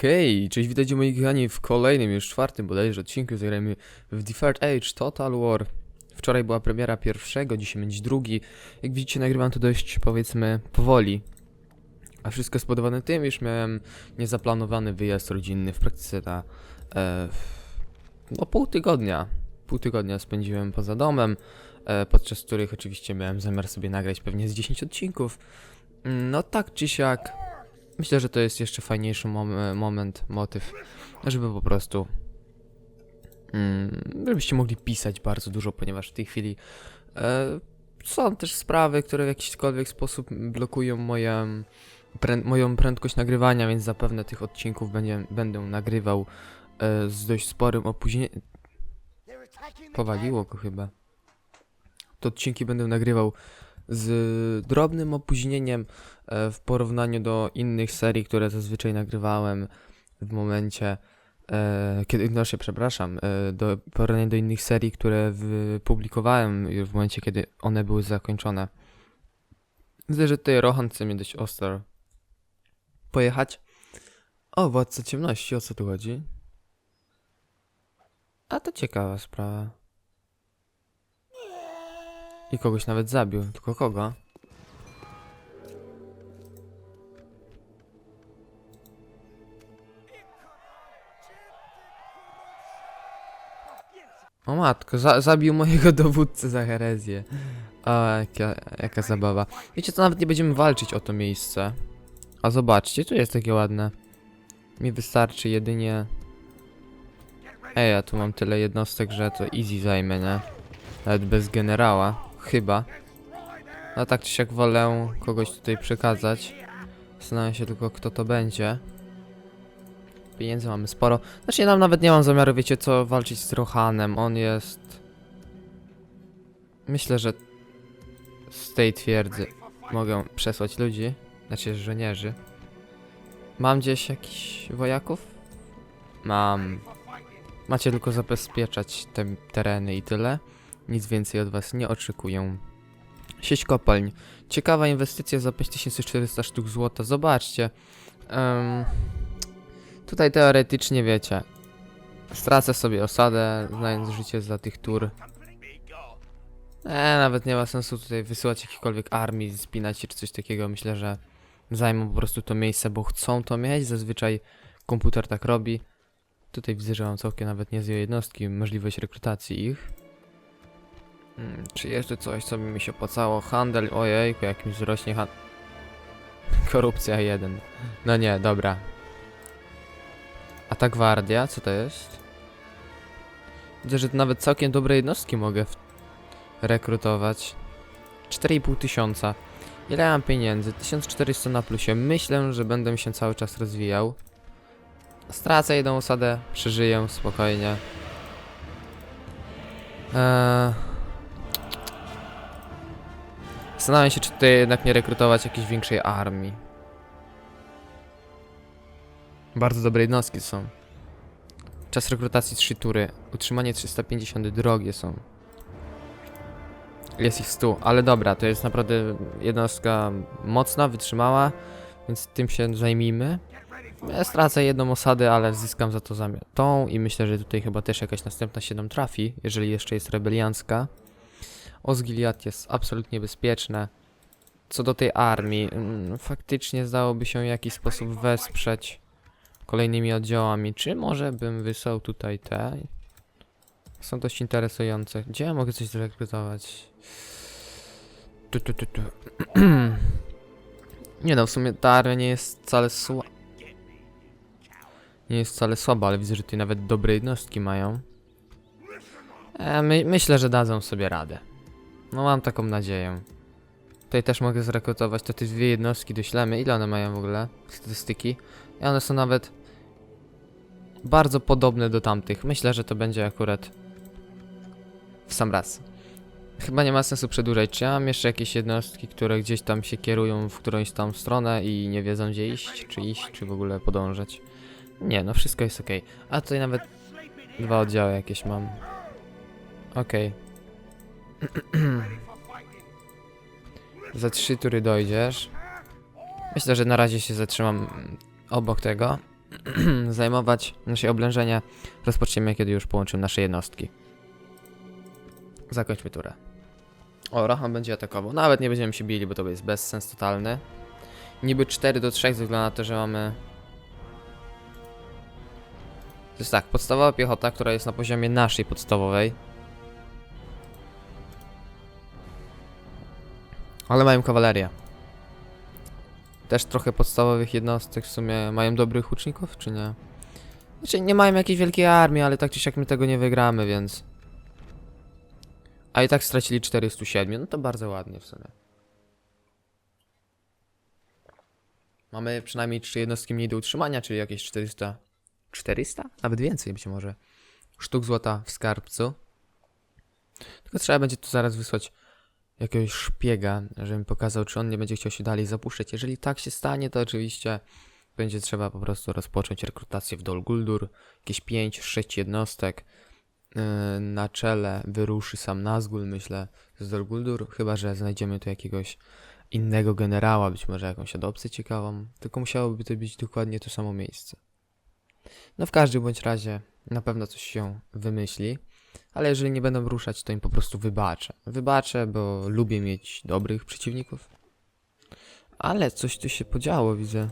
Hej, cześć, witajcie moi kochani w kolejnym, już czwartym bodajże odcinku zagrajmy w Deferred Age Total War. Wczoraj była premiera pierwszego, dzisiaj będzie drugi. Jak widzicie nagrywam to dość, powiedzmy, powoli. A wszystko spowodowane tym, iż miałem niezaplanowany wyjazd rodzinny w praktyce na... E, no pół tygodnia. Pół tygodnia spędziłem poza domem, e, podczas których oczywiście miałem zamiar sobie nagrać pewnie z 10 odcinków. No tak czy siak, Myślę, że to jest jeszcze fajniejszy mom moment, motyw, żeby po prostu. Mm, żebyście mogli pisać bardzo dużo, ponieważ w tej chwili e, są też sprawy, które w jakiśkolwiek sposób blokują moje, prę moją prędkość nagrywania, więc zapewne tych odcinków będzie, będę nagrywał e, z dość sporym opóźnieniem. Powaliło go chyba. Te odcinki będę nagrywał z drobnym opóźnieniem e, w porównaniu do innych serii, które zazwyczaj nagrywałem w momencie, e, kiedy, no się przepraszam, e, do porównaniu do innych serii, które publikowałem w momencie, kiedy one były zakończone. Widzę, że tutaj Rohan chce mnie dość ostro pojechać. O, Władca Ciemności, o co tu chodzi? A to ciekawa sprawa. I kogoś nawet zabił, tylko kogo? O matko, za zabił mojego dowódcę za herezję. O, jaka, jaka zabawa. Wiecie co, nawet nie będziemy walczyć o to miejsce. A zobaczcie, tu jest takie ładne. Mi wystarczy jedynie... Ej, ja tu mam tyle jednostek, że to easy zajmę, nie? Nawet bez generała. Chyba. A tak czy siak wolę kogoś tutaj przekazać. Zastanawiam się tylko, kto to będzie. Pieniędzy mamy sporo. Znaczy, ja nam nawet nie mam zamiaru, wiecie co, walczyć z Rohanem. On jest... Myślę, że z tej twierdzy mogę przesłać ludzi. Znaczy, żołnierzy. Mam gdzieś jakichś wojaków? Mam. Macie tylko zabezpieczać te tereny i tyle. Nic więcej od was nie oczekuję. Sieć kopalń. Ciekawa inwestycja za 5400 sztuk złota. Zobaczcie. Em, tutaj teoretycznie wiecie. Stracę sobie osadę, znając życie za tych tur. E, nawet nie ma sensu tutaj wysyłać jakichkolwiek armii, spinać się czy coś takiego. Myślę, że zajmą po prostu to miejsce, bo chcą to mieć. Zazwyczaj komputer tak robi. Tutaj widzę, że mam całkiem nawet niezłe jednostki, możliwość rekrutacji ich. Hmm, czy jeszcze coś, co by mi się opłacało? Handel, ojejku, jak mi wzrośnie hand... Korupcja 1. No nie, dobra. A ta gwardia, co to jest? Widzę, że nawet całkiem dobre jednostki mogę rekrutować. 4,5 tysiąca. Ile mam pieniędzy? 1400 na plusie. Myślę, że będę się cały czas rozwijał. Stracę jedną osadę, przeżyję spokojnie. Eee... Zastanawiam się, czy tutaj jednak nie rekrutować jakiejś większej armii. Bardzo dobre jednostki są. Czas rekrutacji 3 tury. Utrzymanie 350 drogie są. Jest ich 100, ale dobra, to jest naprawdę jednostka mocna, wytrzymała, więc tym się zajmijmy. Ja stracę jedną osadę, ale zyskam za to zamiar tą i myślę, że tutaj chyba też jakaś następna się nam trafi, jeżeli jeszcze jest rebeliancka. Osgiliad jest absolutnie bezpieczne. Co do tej armii, mm, faktycznie zdałoby się w jakiś sposób wesprzeć kolejnymi oddziałami. Czy może bym wysłał tutaj te? Są dość interesujące. Gdzie ja mogę coś zrekrutować? Tu, tu, tu, tu. nie no, w sumie ta armia nie jest wcale słaba. Nie jest wcale słaba, ale widzę, że tutaj nawet dobre jednostki mają. E, my, myślę, że dadzą sobie radę. No mam taką nadzieję. Tutaj też mogę zrekrutować to te dwie jednostki doślemy. Ile one mają w ogóle? Statystyki. I one są nawet bardzo podobne do tamtych. Myślę, że to będzie akurat w sam raz. Chyba nie ma sensu przedłużać. Czy ja mam jeszcze jakieś jednostki, które gdzieś tam się kierują w którąś tam stronę i nie wiedzą gdzie iść, czy iść, czy w ogóle podążać? Nie, no wszystko jest ok. A tutaj nawet dwa oddziały jakieś mam. Okej. Za trzy tury dojdziesz. Myślę, że na razie się zatrzymam obok tego. zajmować nasze oblężenie, rozpoczniemy, kiedy już połączymy nasze jednostki. Zakończmy turę. O, Rohan będzie atakował. Nawet nie będziemy się bili, bo to jest bezsens totalny. Niby 4 do 3 ze względu na to, że mamy... To jest tak, podstawowa piechota, która jest na poziomie naszej podstawowej. Ale mają kawalerię. Też trochę podstawowych jednostek w sumie mają dobrych łuczników, czy nie? Znaczy nie mają jakiejś wielkiej armii, ale tak czy siak my tego nie wygramy, więc... A i tak stracili 407, no to bardzo ładnie w sumie. Mamy przynajmniej 3 jednostki mniej do utrzymania, czyli jakieś 400... 400? Nawet więcej być może. Sztuk złota w skarbcu. Tylko trzeba będzie tu zaraz wysłać jakiegoś szpiega, żeby mi pokazał, czy on nie będzie chciał się dalej zapuszczać. Jeżeli tak się stanie, to oczywiście będzie trzeba po prostu rozpocząć rekrutację w Dol Guldur. Jakieś 5-6 jednostek. Yy, na czele wyruszy sam Nazgul, myślę, z Dol Guldur, chyba że znajdziemy tu jakiegoś innego generała, być może jakąś adopcję ciekawą. Tylko musiałoby to być dokładnie to samo miejsce. No w każdym bądź razie na pewno coś się wymyśli. Ale jeżeli nie będą ruszać, to im po prostu wybaczę. Wybaczę, bo lubię mieć dobrych przeciwników. Ale coś tu się podziało, widzę.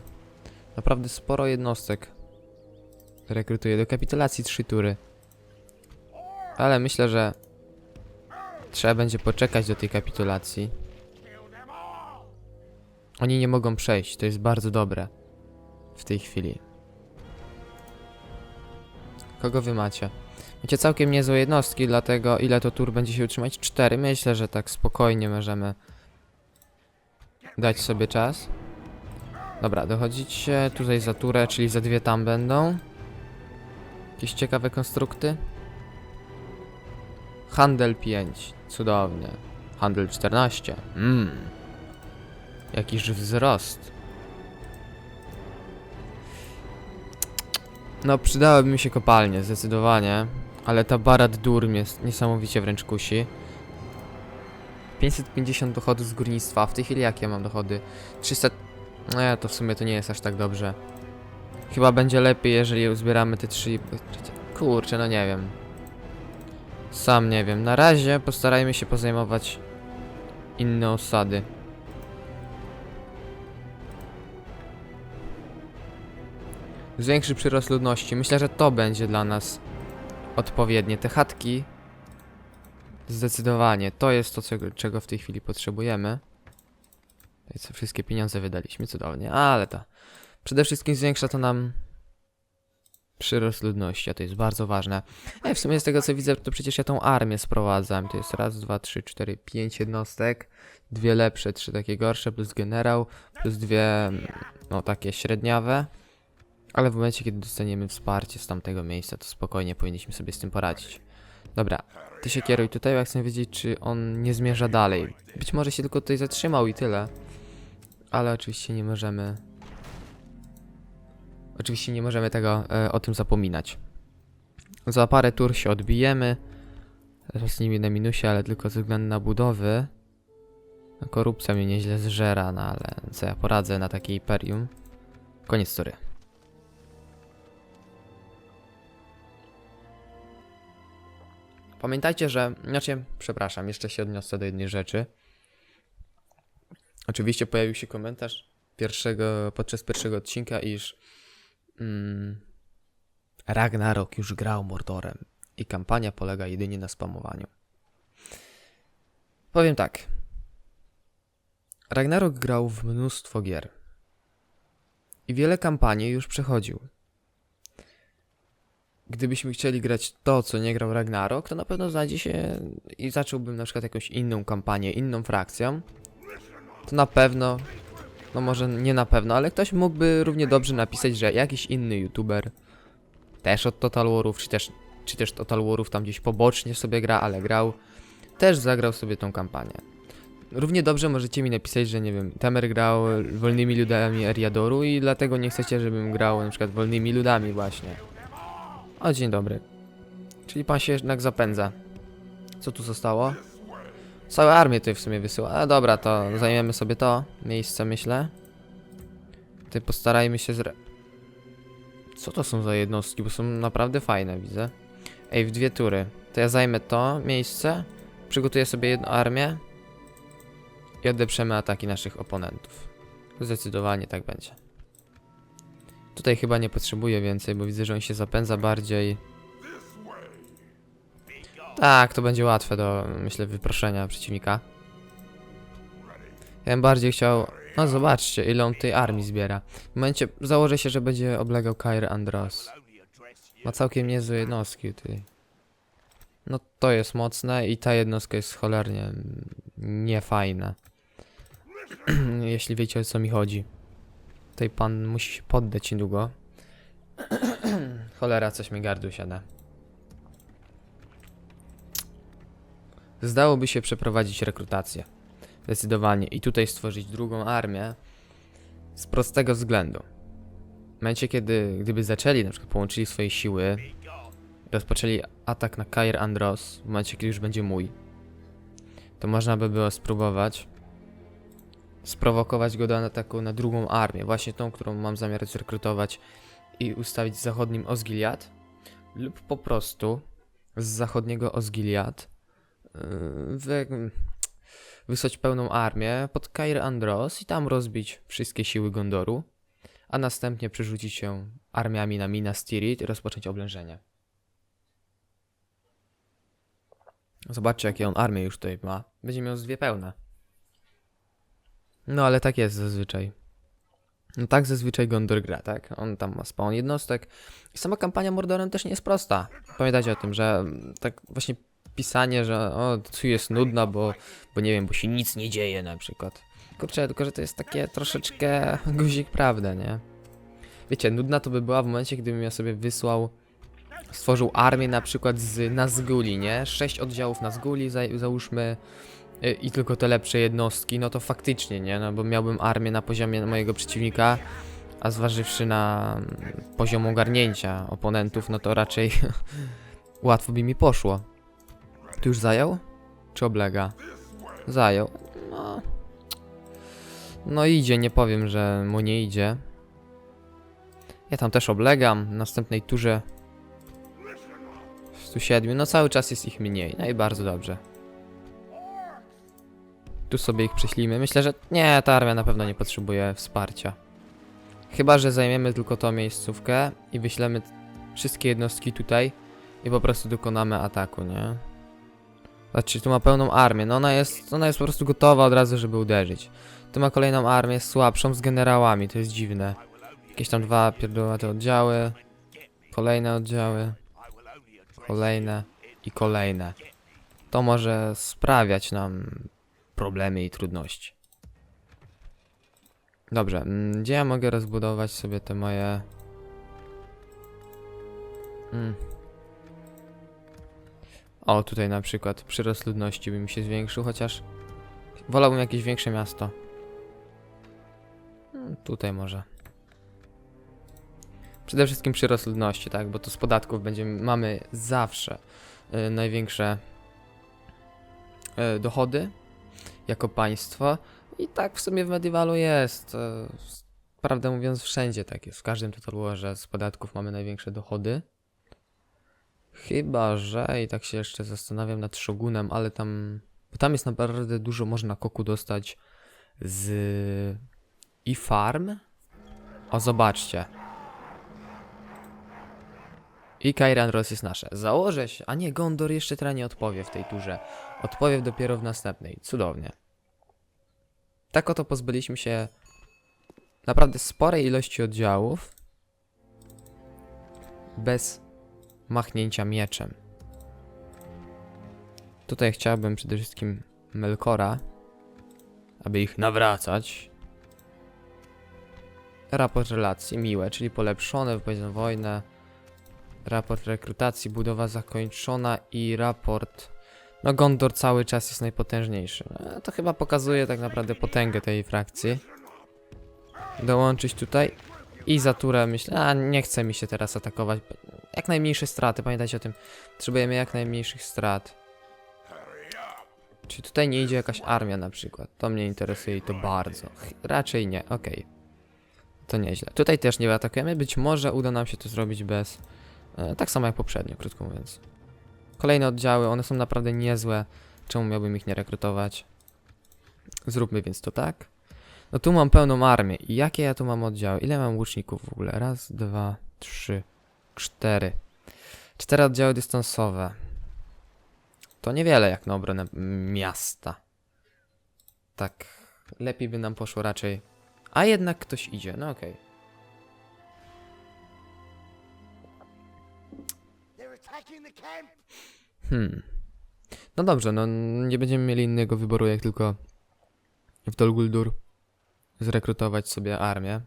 Naprawdę sporo jednostek. Rekrutuję do kapitulacji trzy tury. Ale myślę, że trzeba będzie poczekać do tej kapitulacji. Oni nie mogą przejść, to jest bardzo dobre w tej chwili. Kogo wy macie? Macie całkiem niezłe jednostki, dlatego ile to tur będzie się utrzymać? 4. Myślę, że tak spokojnie możemy dać sobie czas. Dobra, dochodzicie tutaj za turę, czyli za dwie tam będą. Jakieś ciekawe konstrukty? Handel 5. Cudownie. Handel 14. Mmm. Jakiż wzrost. No, przydałyby mi się kopalnie, zdecydowanie. Ale ta Barat Dur mnie niesamowicie wręcz kusi. 550 dochodów z górnictwa. W tej chwili jakie mam dochody? 300... No ja to w sumie to nie jest aż tak dobrze. Chyba będzie lepiej, jeżeli uzbieramy te trzy... Kurczę, no nie wiem. Sam nie wiem. Na razie postarajmy się pozajmować inne osady. Zwiększy przyrost ludności. Myślę, że to będzie dla nas odpowiednie. Te chatki zdecydowanie to jest to, czego, w tej chwili potrzebujemy. Tutaj co wszystkie pieniądze wydaliśmy, cudownie, ale to przede wszystkim zwiększa to nam przyrost ludności, a to jest bardzo ważne. E, w sumie z tego co widzę, to przecież ja tą armię sprowadzam. To jest raz, dwa, trzy, cztery, pięć jednostek. Dwie lepsze, trzy takie gorsze, plus generał, plus dwie, mm, no takie średniawe. Ale w momencie, kiedy dostaniemy wsparcie z tamtego miejsca, to spokojnie powinniśmy sobie z tym poradzić. Dobra, ty się kieruj tutaj, ja chcę wiedzieć, czy on nie zmierza dalej. Być może się tylko tutaj zatrzymał i tyle. Ale oczywiście nie możemy... Oczywiście nie możemy tego e, o tym zapominać. Za parę tur się odbijemy. Teraz nimi na minusie, ale tylko ze względu na budowy. No, Korupcja mnie nieźle zżera, no ale co ja poradzę na takie imperium. Koniec tury. Pamiętajcie, że. Znaczy, przepraszam, jeszcze się odniosę do jednej rzeczy. Oczywiście pojawił się komentarz pierwszego, podczas pierwszego odcinka, iż mm, Ragnarok już grał Mordorem i kampania polega jedynie na spamowaniu. Powiem tak. Ragnarok grał w mnóstwo gier i wiele kampanii już przechodził. Gdybyśmy chcieli grać to, co nie grał Ragnarok, to na pewno znajdzie się i zacząłbym na przykład jakąś inną kampanię, inną frakcją. To na pewno, no może nie na pewno, ale ktoś mógłby równie dobrze napisać, że jakiś inny youtuber też od Total Warów, czy też, czy też Total Warów tam gdzieś pobocznie sobie gra, ale grał, też zagrał sobie tą kampanię. Równie dobrze możecie mi napisać, że nie wiem, Temer grał wolnymi ludami Eriadoru i dlatego nie chcecie, żebym grał na przykład wolnymi ludami właśnie. O, dzień dobry. Czyli pan się jednak zapędza. Co tu zostało? Całe armię tutaj w sumie wysyła. A dobra, to zajmiemy sobie to miejsce, myślę. Ty postarajmy się zre... Co to są za jednostki? Bo są naprawdę fajne, widzę. Ej, w dwie tury. To ja zajmę to miejsce, przygotuję sobie jedną armię i odeprzemy ataki naszych oponentów. Zdecydowanie tak będzie. Tutaj chyba nie potrzebuję więcej, bo widzę, że on się zapędza bardziej. Tak, to będzie łatwe do, myślę, wyproszenia przeciwnika. Ja bym bardziej chciał... No zobaczcie, ile on tej armii zbiera. W momencie założę się, że będzie oblegał Kair Andros. Ma całkiem niezłe jednostki tutaj. No to jest mocne i ta jednostka jest cholernie niefajna. Jeśli wiecie o co mi chodzi. Tutaj pan musi się poddać niedługo. Cholera, coś mi gardło siada. Zdałoby się przeprowadzić rekrutację. Zdecydowanie. I tutaj stworzyć drugą armię. Z prostego względu. W momencie, kiedy gdyby zaczęli, na przykład połączyli swoje siły, rozpoczęli atak na Kair Andros, w momencie, kiedy już będzie mój, to można by było spróbować sprowokować go do ataku na drugą armię, właśnie tą, którą mam zamiar zrekrutować i ustawić z zachodnim Osgiliad, lub po prostu z zachodniego Osgiliad yy, wy, wysłać pełną armię pod Kair Andros i tam rozbić wszystkie siły Gondoru, a następnie przerzucić się armiami na Minas Tirith i rozpocząć oblężenie. Zobaczcie, jakie on armię już tutaj ma. Będzie miał z dwie pełne. No ale tak jest zazwyczaj. No tak zazwyczaj Gondor gra, tak? On tam ma spawn jednostek. I sama kampania Mordorem też nie jest prosta. Pamiętajcie o tym, że mm, tak właśnie pisanie, że o, tu jest nudna, bo, bo nie wiem, bo się nic nie dzieje na przykład. Kurczę, tylko że to jest takie troszeczkę guzik prawda, nie? Wiecie, nudna to by była w momencie, gdybym ja sobie wysłał, stworzył armię na przykład z Nazguli, nie? Sześć oddziałów Nazguli, za, załóżmy, i tylko te lepsze jednostki, no to faktycznie, nie? No bo miałbym armię na poziomie mojego przeciwnika, a zważywszy na mm, poziom ogarnięcia oponentów, no to raczej łatwo by mi poszło. Tu już zajął? Czy oblega? Zajął. No. No idzie, nie powiem, że mu nie idzie. Ja tam też oblegam. W następnej turze 107. No cały czas jest ich mniej. No i bardzo dobrze. Tu sobie ich prześlimy. Myślę, że nie, ta armia na pewno nie potrzebuje wsparcia. Chyba, że zajmiemy tylko tą miejscówkę i wyślemy wszystkie jednostki tutaj i po prostu dokonamy ataku, nie? Zobaczcie, tu ma pełną armię. No ona jest, ona jest po prostu gotowa od razu, żeby uderzyć. Tu ma kolejną armię słabszą z generałami, to jest dziwne. Jakieś tam dwa pierdolate oddziały. Kolejne oddziały. Kolejne i kolejne. To może sprawiać nam problemy i trudności. Dobrze, mm, gdzie ja mogę rozbudować sobie te moje... Mm. O, tutaj na przykład przyrost ludności by mi się zwiększył, chociaż wolałbym jakieś większe miasto. Mm, Tutaj może. Przede wszystkim przyrost ludności, tak? Bo to z podatków będziemy, mamy zawsze y, największe y, dochody jako państwo. I tak w sumie w Medievalu jest. s- Prawdę mówiąc, wszędzie tak jest. W każdym Total że z podatków mamy największe dochody. Chyba, że i tak się jeszcze zastanawiam nad Shogunem, ale tam. Bo tam jest naprawdę dużo, można koku dostać z. i farm. O, zobaczcie. I Kairan Ross jest nasze. Założę się. A nie, Gondor jeszcze teraz nie odpowie w tej turze. Odpowie dopiero w następnej. Cudownie. Tak oto pozbyliśmy się naprawdę sporej ilości oddziałów bez machnięcia mieczem. Tutaj chciałbym przede wszystkim Melkora, aby ich nawracać. Raport relacji miłe, czyli polepszone, wypowiedziano wojnę. Raport rekrutacji, budowa zakończona i raport. No, Gondor cały czas jest najpotężniejszy. No, to chyba pokazuje tak naprawdę potęgę tej frakcji. Dołączyć tutaj. I za turę myślę, a nie chce mi się teraz atakować. Jak najmniejsze straty, pamiętajcie o tym. Potrzebujemy jak najmniejszych strat. Czy tutaj nie idzie jakaś armia na przykład? To mnie interesuje i to bardzo. Raczej nie, okej. To nieźle. Tutaj też nie atakujemy. Być może uda nam się to zrobić bez... E, tak samo jak poprzednio, krótko mówiąc. Kolejne oddziały, one są naprawdę niezłe. Czemu miałbym ich nie rekrutować? Zróbmy więc to tak. No tu mam pełną armię. I jakie ja tu mam oddziały? Ile mam łuczników w ogóle? Raz, dwa, trzy, cztery. Cztery oddziały dystansowe. To niewiele jak na obronę miasta. Tak, lepiej by nam poszło raczej. A jednak ktoś idzie, no okej. They're Hmm. No dobrze, no nie będziemy mieli innego wyboru jak tylko w Dol Guldur zrekrutować sobie armię.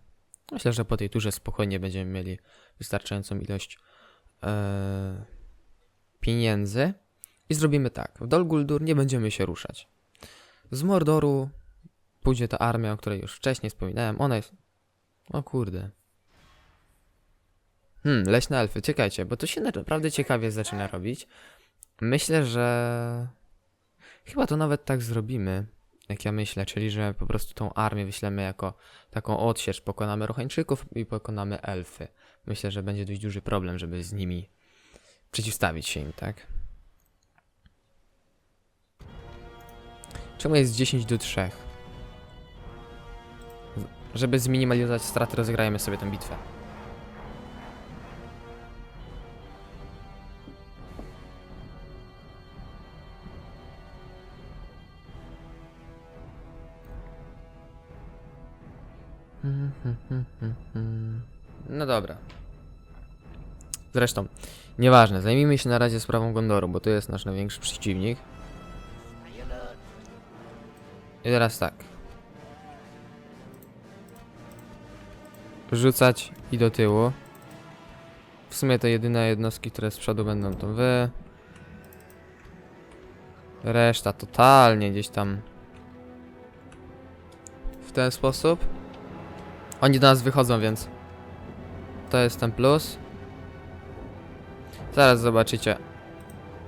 Myślę, że po tej turze spokojnie będziemy mieli wystarczającą ilość e, pieniędzy. I zrobimy tak. W Dol Guldur nie będziemy się ruszać. Z Mordoru pójdzie ta armia, o której już wcześniej wspominałem. Ona jest... O kurde. Hmm, leśne elfy. Czekajcie, bo to się naprawdę ciekawie zaczyna robić. Myślę, że chyba to nawet tak zrobimy, jak ja myślę, czyli że po prostu tą armię wyślemy jako taką odsiecz, pokonamy Rochańczyków i pokonamy elfy. Myślę, że będzie dość duży problem, żeby z nimi przeciwstawić się im, tak? Czemu jest 10 do 3? Z- Żeby zminimalizować straty, rozegrajmy sobie tę bitwę. No dobra. Zresztą, nieważne, zajmijmy się na razie sprawą Gondoru, bo to jest nasz największy przeciwnik. I teraz tak. Rzucać i do tyłu. W sumie te jedyne jednostki, które z przodu będą to wy. Reszta totalnie gdzieś tam w ten sposób. Oni do nas wychodzą, więc to jest ten plus. Zaraz zobaczycie,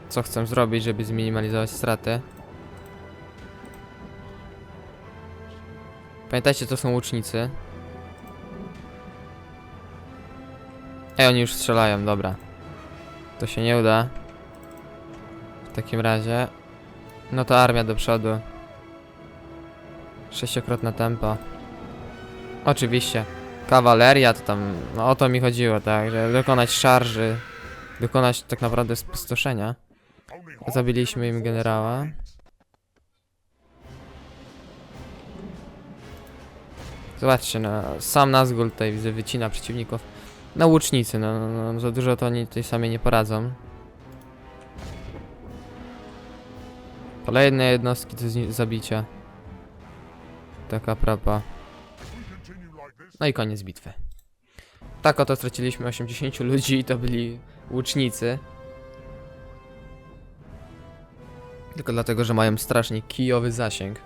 co chcę zrobić, żeby zminimalizować straty. Pamiętajcie, to są łucznicy. Ej, oni już strzelają, dobra. To się nie uda. W takim razie. No to armia do przodu. Sześciokrotne tempo. Oczywiście. Kawaleria to tam, no o to mi chodziło, tak, że dokonać szarży, dokonać tak naprawdę spustoszenia. Zabiliśmy im generała. Zobaczcie, no, sam Nazgul tutaj widzę wycina przeciwników. Na łucznicy, no, no, no za dużo to oni tutaj sami nie poradzą. Kolejne jednostki do zabicia. Taka prapa. No i koniec bitwy. Tak oto straciliśmy 80 ludzi i to byli łucznicy. Tylko dlatego, że mają strasznie kijowy zasięg.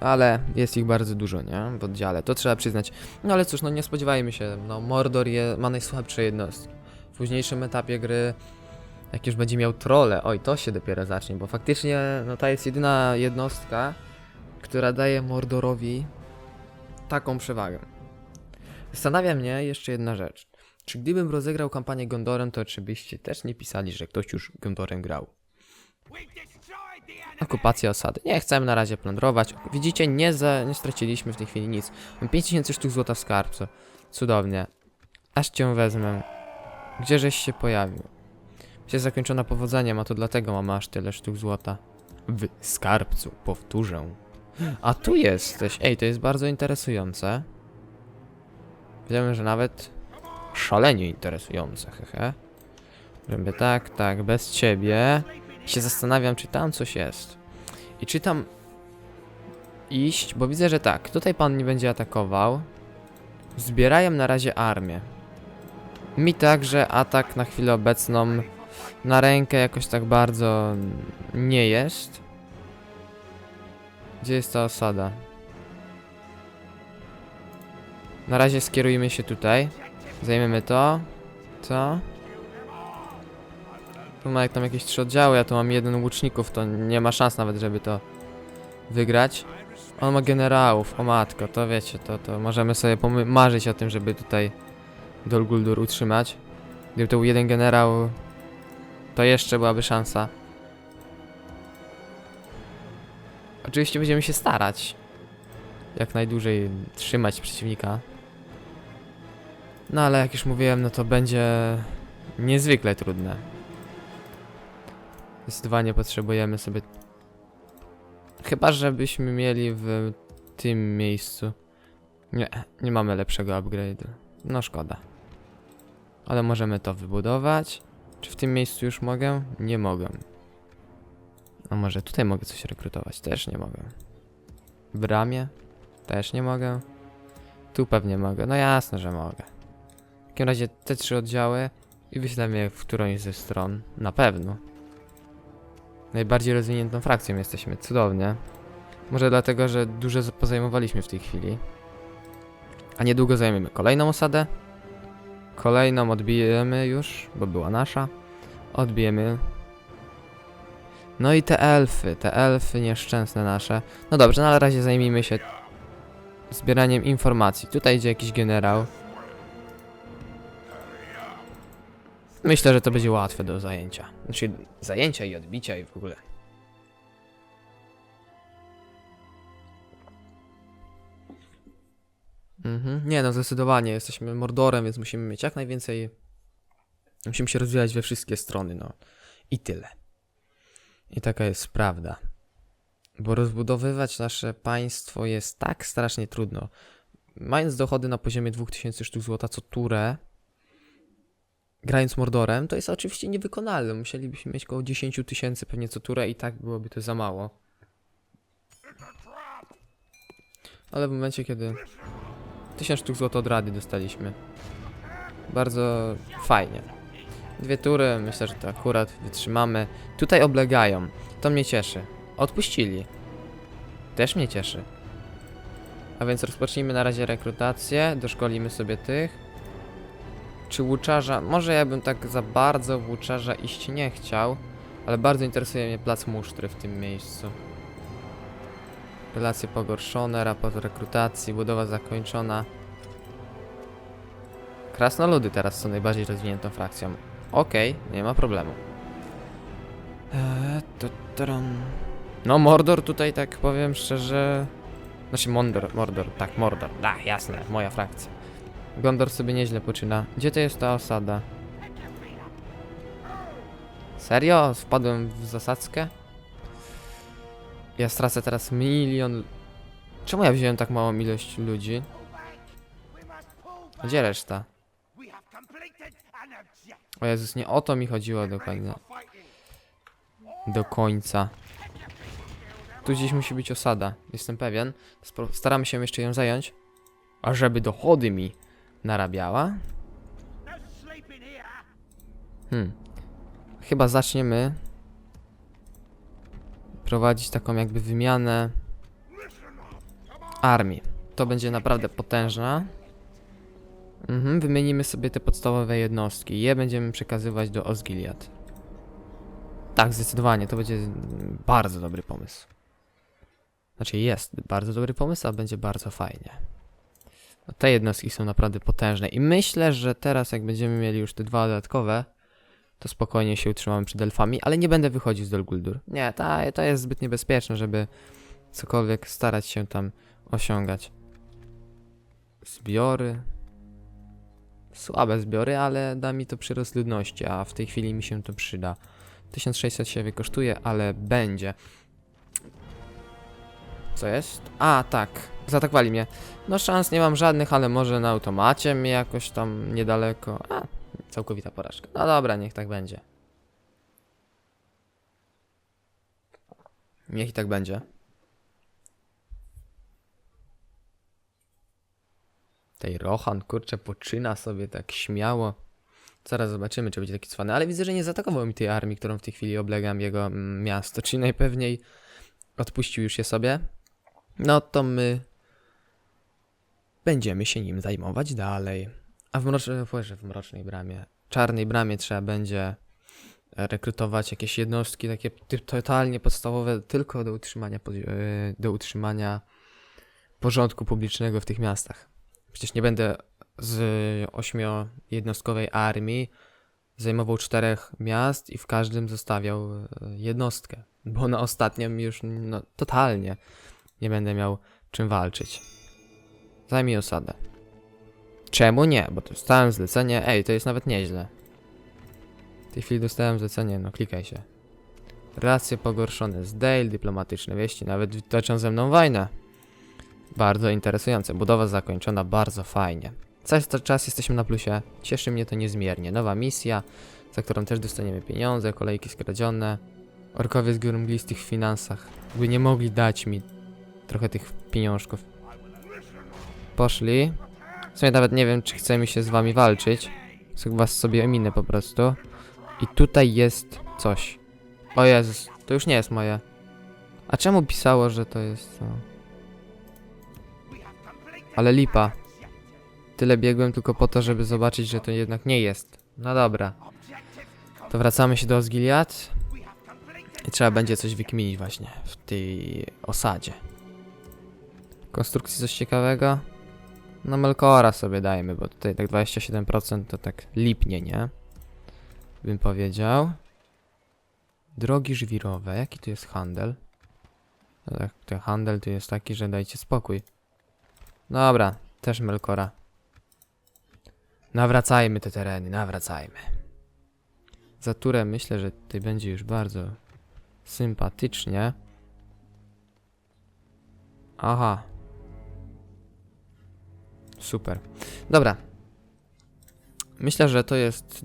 Ale jest ich bardzo dużo, nie? W oddziale, to trzeba przyznać. No ale cóż, no nie spodziewajmy się, no Mordor je, ma najsłabsze jednostki. W późniejszym etapie gry, jak już będzie miał trole, oj, to się dopiero zacznie, bo faktycznie, no ta jest jedyna jednostka, która daje Mordorowi taką przewagę. Zastanawia mnie jeszcze jedna rzecz. Czy gdybym rozegrał kampanię Gondorem, to czy byście też nie pisali, że ktoś już Gondorem grał? Okupacja osady. Nie chcemy na razie plądrować. Widzicie, nie, za, nie straciliśmy w tej chwili nic. Mam 5000 sztuk złota w skarbcu. Cudownie. Aż cię wezmę. Gdzieżeś się pojawił? Się zakończona powodzeniem, a to dlatego mamy aż tyle sztuk złota. W skarbcu, powtórzę. A tu jesteś. Ej, to jest bardzo interesujące. Wiemy, że nawet szalenie interesujące, hehe. Żeby tak, tak, bez ciebie. Się zastanawiam, czy tam coś jest. I czy tam iść, bo widzę, że tak, tutaj pan nie będzie atakował. Zbierają na razie armię. Mi także atak na chwilę obecną na rękę jakoś tak bardzo nie jest. Gdzie jest ta osada? Na razie skierujmy się tutaj. Zajmiemy to. To. Tu ma jak tam jakieś trzy oddziały, ja tu mam jeden łuczników, to nie ma szans nawet, żeby to wygrać. On ma generałów, o matko, to wiecie, to, to możemy sobie marzyć o tym, żeby tutaj Dol Guldur utrzymać. Gdyby to był jeden generał, to jeszcze byłaby szansa. Oczywiście będziemy się starać jak najdłużej trzymać przeciwnika. No ale jak już mówiłem, no to będzie niezwykle trudne. Zdecydowanie potrzebujemy sobie. Chyba, żebyśmy mieli w tym miejscu. Nie, nie mamy lepszego upgrade'u. No szkoda. Ale możemy to wybudować. Czy w tym miejscu już mogę? Nie mogę. A może tutaj mogę coś rekrutować? Też nie mogę. W bramie? Też nie mogę. Tu pewnie mogę. No jasne, że mogę. W takim razie te trzy oddziały i wyślemy je w którąś ze stron. Na pewno. Najbardziej rozwiniętą frakcją jesteśmy. Cudownie. Może dlatego, że dużo pozajmowaliśmy w tej chwili. A niedługo zajmiemy kolejną osadę. Kolejną odbijemy już, bo była nasza. Odbijemy. No i te elfy, te elfy nieszczęsne nasze. No dobrze, na razie zajmijmy się zbieraniem informacji. Tutaj idzie jakiś generał. Myślę, że to będzie łatwe do zajęcia. Znaczy, zajęcia i odbicia i w ogóle. Mhm. Nie no, zdecydowanie. Jesteśmy Mordorem, więc musimy mieć jak najwięcej... Musimy się rozwijać we wszystkie strony, no. I tyle. I taka jest prawda. Bo rozbudowywać nasze państwo jest tak strasznie trudno. Mając dochody na poziomie 2000 sztuk złota co turę, grając Mordorem, to jest oczywiście niewykonalne. Musielibyśmy mieć około 10 tysięcy pewnie co turę i tak byłoby to za mało. Ale w momencie, kiedy 1000 sztuk złota od rady dostaliśmy. Bardzo fajnie. Dwie tury, myślę, że to akurat wytrzymamy. Tutaj oblegają. To mnie cieszy. Odpuścili. Też mnie cieszy. A więc rozpocznijmy na razie rekrutację, doszkolimy sobie tych. Czy łuczarza? Może ja bym tak za bardzo w łuczarza iść nie chciał, ale bardzo interesuje mnie plac musztry w tym miejscu. Relacje pogorszone, raport rekrutacji, budowa zakończona. Krasnoludy teraz są najbardziej rozwiniętą frakcją. Okej, nie ma problemu. Eee, to, taram. No Mordor tutaj tak powiem szczerze... Znaczy Mordor, Mordor, tak Mordor, da, jasne, moja frakcja. Gondor sobie nieźle poczyna. Gdzie to jest ta osada? Serio? Wpadłem w zasadzkę? Ja stracę teraz milion... Czemu ja wziąłem tak małą ilość ludzi? Gdzie reszta? O Jezus, nie o to mi chodziło dokładnie. Do końca. Tu gdzieś musi być osada, jestem pewien. Staramy się jeszcze ją zająć. A żeby dochody mi narabiała? Hmm. Chyba zaczniemy prowadzić taką jakby wymianę armii. To będzie naprawdę potężna. Mhm, wymienimy sobie te podstawowe jednostki. Je będziemy przekazywać do Osgiliad. Tak, zdecydowanie, to będzie bardzo dobry pomysł. Znaczy jest bardzo dobry pomysł, a będzie bardzo fajnie. Te jednostki są naprawdę potężne i myślę, że teraz jak będziemy mieli już te dwa dodatkowe, to spokojnie się utrzymamy przed elfami, ale nie będę wychodził z Dol Guldur. Nie, ta, to jest zbyt niebezpieczne, żeby cokolwiek starać się tam osiągać. Zbiory. Słabe zbiory, ale da mi to przyrost ludności, a w tej chwili mi się to przyda. 1600 się wykosztuje, ale będzie. Co jest? A, tak. Zaatakowali mnie. No szans nie mam żadnych, ale może na automacie mnie jakoś tam niedaleko. A, całkowita porażka. No dobra, niech tak będzie. Niech i tak będzie. Tej Rohan, kurczę, poczyna sobie tak śmiało. Zaraz zobaczymy, czy będzie taki cwany, ale widzę, że nie zaatakował mi tej armii, którą w tej chwili oblegam jego mm, miasto, czyli najpewniej odpuścił już je sobie. No to my będziemy się nim zajmować dalej. A w, mrocznej, w mrocznej bramie, czarnej bramie trzeba będzie rekrutować jakieś jednostki takie totalnie podstawowe tylko do utrzymania, e, do utrzymania porządku publicznego w tych miastach. Przecież nie będę z ośmiojednostkowej armii zajmował czterech miast i w każdym zostawiał e, jednostkę. Bo na ostatnim już no, totalnie nie będę miał czym walczyć. Zajmij osadę. Czemu nie? Bo dostałem zlecenie. Ej, to jest nawet nieźle. W tej chwili dostałem zlecenie, no klikaj się. Relacje pogorszone z Dale, dyplomatyczne wieści, nawet toczą ze mną wojnę. Bardzo interesujące. Budowa zakończona bardzo fajnie. Cały czas jesteśmy na plusie. Cieszy mnie to niezmiernie. Nowa misja, za którą też dostaniemy pieniądze, kolejki skradzione. Orkowie z góry mglistych w finansach. By nie mogli dać mi trochę tych pieniążków. Poszli. W sumie nawet nie wiem, czy chce mi się z wami walczyć. Was sobie ominę po prostu. I tutaj jest coś. O Jezus, to już nie jest moje. A czemu pisało, że to jest... No. Ale lipa. Tyle biegłem tylko po to, żeby zobaczyć, że to jednak nie jest. No dobra. To wracamy się do completed i trzeba będzie coś wykminić właśnie w tej osadzie. Konstrukcji coś ciekawego? No Melkora sobie dajmy, bo tutaj tak 27% to tak lipnie, nie? Bym powiedział. Drogi żwirowe, jaki tu jest handel? No tak, ten handel tu jest taki, że dajcie spokój. Dobra, też Melkora. Nawracajmy te tereny, nawracajmy. Za turę myślę, że tutaj będzie już bardzo sympatycznie. Aha. Super. Dobra. Myślę, że to jest.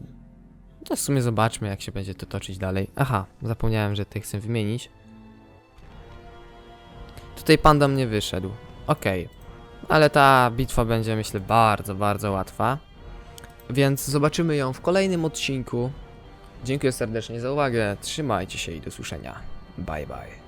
To w sumie zobaczmy, jak się będzie to toczyć dalej. Aha, zapomniałem, że tutaj chcę wymienić. Tutaj pan do mnie wyszedł. Okej. Ale ta bitwa będzie, myślę, bardzo, bardzo łatwa. Więc zobaczymy ją w kolejnym odcinku. Dziękuję serdecznie za uwagę. Trzymajcie się i do słyszenia. Bye bye.